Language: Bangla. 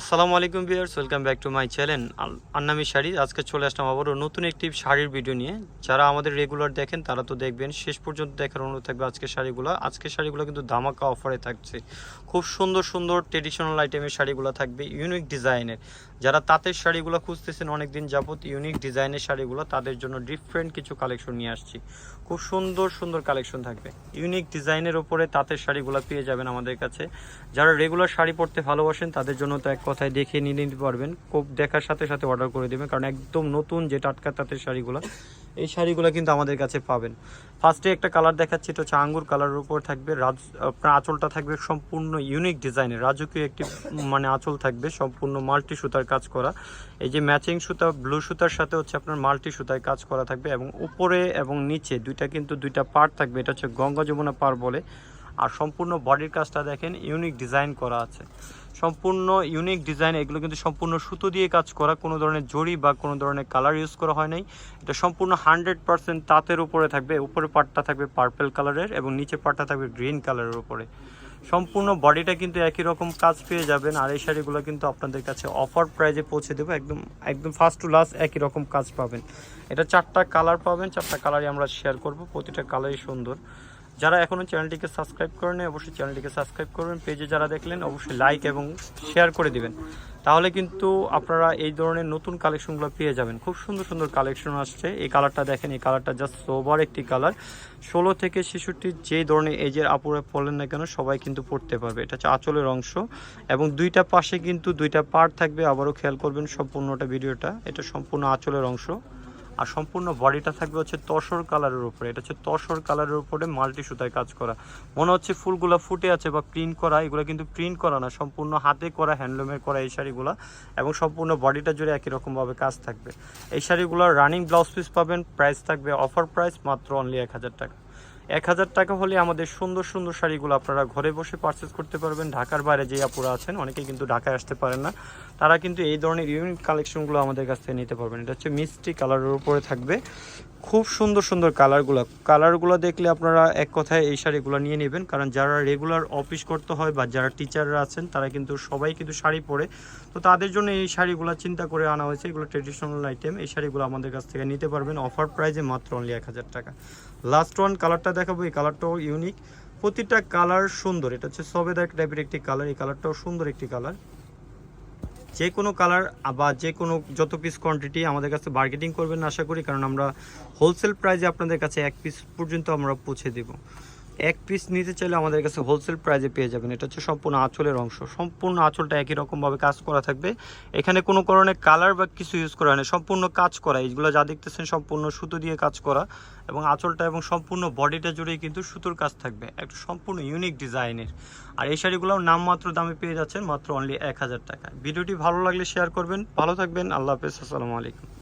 আসসালামু আলাইকুম viewers, welcome back to my channel Annami sari. আজকে চলে আসলাম আবারও নতুন একটি শাড়ির ভিডিও নিয়ে। যারা আমাদের রেগুলার দেখেন, তারা তো দেখবেন, শেষ পর্যন্ত দেখার অনুরোধ থাকবে আজকে শাড়িগুলো। আজকে শাড়িগুলো কিন্তু ধামাকা অফারে থাকছে। খুব সুন্দর সুন্দর ট্রেডিশনাল আইটেমের শাড়িগুলো থাকবে ইউনিক ডিজাইনের যারা তাঁতের শাড়িগুলো খুঁজতেছেন অনেক দিন যাবত ইউনিক ডিজাইনের শাড়িগুলো, তাদের জন্য ডিফারেন্ট কিছু কালেকশন নিয়ে আসছি। খুব সুন্দর সুন্দর কালেকশন থাকবে। ইউনিক ডিজাইনের ওপরে তাঁতের শাড়িগুলো পেয়ে যাবেন আমাদের কাছে। যারা রেগুলার শাড়ি পরতে ভালোবাসেন, তাদের জন্য তো এক কথায় দেখে নিয়ে নিতে পারবেন। খুব দেখার সাথে সাথে অর্ডার করে দেবেন, কারণ একদম নতুন যে টাটকা তাঁতের শাড়িগুলো, এই শাড়িগুলো কিন্তু আমাদের কাছে পাবেন। ফার্স্টে একটা কালার দেখাচ্ছি, এটা হচ্ছে আঙ্গুর কালারের উপর থাকবে। রাজ, আপনার আঁচলটা থাকবে সম্পূর্ণ ইউনিক ডিজাইনের রাজকীয় একটি মানে আঁচল থাকবে, সম্পূর্ণ মাল্টি সুতার কাজ করা। এই যে ম্যাচিং সুতা ব্লু সুতার সাথে হচ্ছে আপনার মাল্টি সুতায় কাজ করা থাকবে এবং উপরে এবং নিচে দুইটা কিন্তু দুইটা পার্ট থাকবে, এটা হচ্ছে গঙ্গা যমুনা পার বলে। আর সম্পূর্ণ বডির কাজটা দেখেন ইউনিক ডিজাইন করা আছে। সম্পূর্ণ ইউনিক ডিজাইন এগুলো কিন্তু সম্পূর্ণ সুতো দিয়ে কাজ করা, কোনো ধরনের জড়ি বা কোনো ধরনের কালার ইউজ করা হয় নাই। এটা সম্পূর্ণ হান্ড্রেড পার্সেন্ট তাঁতের উপরে থাকবে উপরে পার্টটা থাকবে পার্পেল কালারের এবং নিচে পার্টটা থাকবে গ্রিন কালারের উপরে। সম্পূর্ণ বডিটা কিন্তু একই রকম কাজ পেয়ে যাবেন আর এই শাড়িগুলো কিন্তু আপনাদের কাছে অফার প্রাইজে পৌঁছে দেবো, একদম একদম ফার্স্ট টু লাস্ট একই রকম কাজ পাবেন। এটা চারটা কালার পাবেন, চারটা কালারই আমরা শেয়ার করব, প্রতিটা কালারই সুন্দর। যারা এখনও চ্যানেলটিকে সাবস্ক্রাইব করেন অবশ্যই চ্যানেলটিকে সাবস্ক্রাইব করবেন। পেজে যারা দেখলেন, অবশ্যই লাইক এবং শেয়ার করে দিবেন। তাহলে কিন্তু আপনারা এই ধরনের নতুন কালেকশনগুলো পেয়ে যাবেন। খুব সুন্দর সুন্দর কালেকশন আসছে। এই কালারটা দেখেন, এই কালারটা জাস্ট সোবার একটি কালার। ষোলো থেকে ছেষট্টি যে ধরনের এজের আপুরে পড়লেন না কেন, সবাই কিন্তু পড়তে পারবে। এটা হচ্ছে আঁচলের অংশ। এবং দুইটা পাশে কিন্তু দুইটা পার্ট থাকবে। আবারও খেয়াল করবেন সম্পূর্ণটা ভিডিওটা। এটা সম্পূর্ণ আঁচলের অংশ। আর সম্পূর্ণ বডিটা থাকবে হচ্ছে তসর কালারের উপরে। এটা হচ্ছে তসর কালারের উপরে মাল্টি সুতায় কাজ করা। মনে হচ্ছে ফুলগুলো ফুটে আছে বা প্রিন্ট করা, এগুলো কিন্তু প্রিন্ট করা না, সম্পূর্ণ হাতে করা হ্যান্ডলুমের করা এই শাড়িগুলো এবং সম্পূর্ণ বডিটা জুড়ে একই রকমভাবে কাজ থাকবে। এই শাড়িগুলোর রানিং ব্লাউজ পিস পাবেন প্রাইস থাকবে অফার প্রাইস মাত্র অনলি এক হাজার টাকা। এক হাজার টাকা হলে আমাদের সুন্দর সুন্দর শাড়িগুলো আপনারা ঘরে বসে পারচেস করতে পারবেন। ঢাকার বাইরে যে আপুরা আছেন অনেকে কিন্তু ঢাকায় আসতে পারেন না। তারা কিন্তু এই ধরনের ইউনিক কালেকশনগুলো আমাদের কাছ থেকে নিতে পারবেন। এটা হচ্ছে মিষ্টি কালারের উপরে থাকবে। খুব সুন্দর সুন্দর কালারগুলো কালারগুলো দেখলে আপনারা এক কথায় এই শাড়িগুলো নিয়ে নেবেন। কারণ যারা রেগুলার অফিস করতে হয় বা যারা টিচাররা আছেন, তারা কিন্তু সবাই কিন্তু শাড়ি পরে। তো তাদের জন্য এই শাড়িগুলো চিন্তা করে আনা হয়েছে। এগুলো ট্রেডিশনাল আইটেম এই শাড়িগুলো আমাদের কাছ থেকে নিতে পারবেন। অফার প্রাইজে মাত্র অনলি এক হাজার টাকা। লাস্ট ওয়ান কালারটা দেখাবো, এই কালারটাও ইউনিক প্রতিটা কালার সুন্দর, এটা হচ্ছে সবেদা টাইপের একটি কালার এই কালারটাও সুন্দর একটি কালার যে কোনো কালার বা যে কোনো যত পিস কোয়ান্টিটি আমাদের কাছে বার্গেটিং করবেন, আশা করি, কারণ আমরা হোলসেল প্রাইজে আপনাদের কাছে এক পিস পর্যন্ত আমরা পৌঁছে দেব। এক পিস নিতে চাইলে আমাদের কাছে হোলসেল প্রাইজে পেয়ে যাবেন। এটা হচ্ছে সম্পূর্ণ আঁচলের অংশ। সম্পূর্ণ আঁচলটা একই রকমভাবে কাজ করা থাকবে। এখানে কোনো কারণে কালার বা কিছু ইউজ করা হয় সম্পূর্ণ কাজ করা। এইগুলো যা দেখতেছেন সম্পূর্ণ সুতো দিয়ে কাজ করা এবং আঁচলটা এবং সম্পূর্ণ বডিটা জুড়েই কিন্তু সুতোর কাজ থাকবে। একটা সম্পূর্ণ ইউনিক ডিজাইনের আর এই শাড়িগুলোও নামমাত্র দামে পেয়ে যাচ্ছেন মাত্র অনলি এক হাজার টাকা ভিডিওটি ভালো লাগলে শেয়ার করবেন। ভালো থাকবেন। আল্লাহ হাফেজ। আসসালামু আলাইকুম।